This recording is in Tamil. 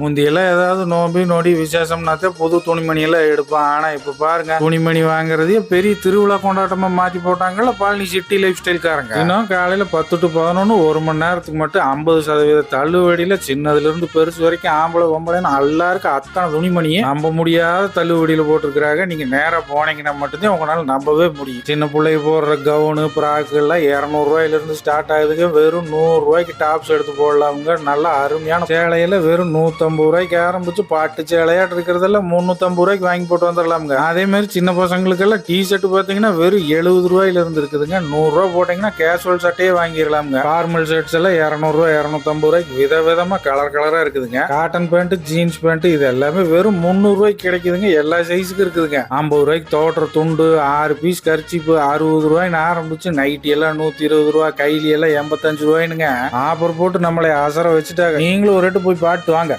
முந்தியெல்லாம் ஏதாவது நோம்பி நொடி விசேஷம்னாத்தே புது துணிமணியெல்லாம் எடுப்பான். ஆனால் இப்போ பாருங்க துணிமணி வாங்குறதே பெரிய திருவிழா கொண்டாட்டமாக மாற்றி போட்டாங்கல்ல பழனி சிட்டி லைஃப் ஸ்டைல்காரங்க இன்னும் காலையில் பத்து டு பதினொன்று ஒரு மணி நேரத்துக்கு மட்டும் ஐம்பது சதவீத தள்ளுவடியில் சின்னதுலேருந்து பெருசு வரைக்கும் ஆம்பளை பொம்பளைன்னு எல்லாருக்கும் அத்தனை துணிமணியை நம்ப முடியாத தள்ளுவடியில் போட்டிருக்கிறாங்க. நீங்கள் நேராக போனீங்கன்னா மட்டும்தான் உங்களால் நம்பவே முடியும். சின்ன பிள்ளைங்க போடுற கவுனு பிராக்கு எல்லாம் இருநூறு இருந்து ஸ்டார்ட் ஆகுதுங்க. வெறும் நூறுரூவாய்க்கு டாப்ஸ் எடுத்து போடலாமுங்க. நல்லா அருமையான சேலையில் வெறும் நூற்றம்பது ரூபாய்க்கு ஆரம்பிச்சு பாட்டு சேலையாட்டு இருக்கிறதெல்லாம் முந்நூற்றம்பது ரூபாய்க்கு வாங்கி போட்டு வந்துடலாமுங்க. அதே மாதிரி சின்ன பசங்களுக்கெல்லாம் டி ஷர்ட் பார்த்தீங்கன்னா வெறும் எழுபது ரூபாயில இருந்து இருக்குதுங்க. நூறுரூவா போட்டிங்கன்னா கேஷுவல் சட்டையே வாங்கிடலாமுங்க. ஃபார்மல் ஷர்ட்ஸ் எல்லாம் இரநூறுவா இரநூத்தம்பது ரூபாய்க்கு வித விதமாக கலர் கலராக இருக்குதுங்க. காட்டன் பேண்ட் ஜீன்ஸ் பேண்ட் இது எல்லாமே வெறும் முந்நூறுரூவாய்க்கு கிடைக்குதுங்க. எல்லா சைஸுக்கும் இருக்குதுங்க. ஐம்பது ரூபாய்க்கு தோட்டுற துண்டு ஆறு பீஸ் கரிச்சிப்பு அறுபது ரூபாய்னு ஆரம்பிச்சு நைட்டி எல்லாம் நூற்றி இருபது ரூபா கைலி எல்லாம் எண்பத்தஞ்சு ரூபாய்னுங்க ஆஃபர் போட்டு நம்மளை அசர வச்சுட்டாங்க. நீங்களும் ஒரு ரேட்டு போய் பாட்டு வாங்க.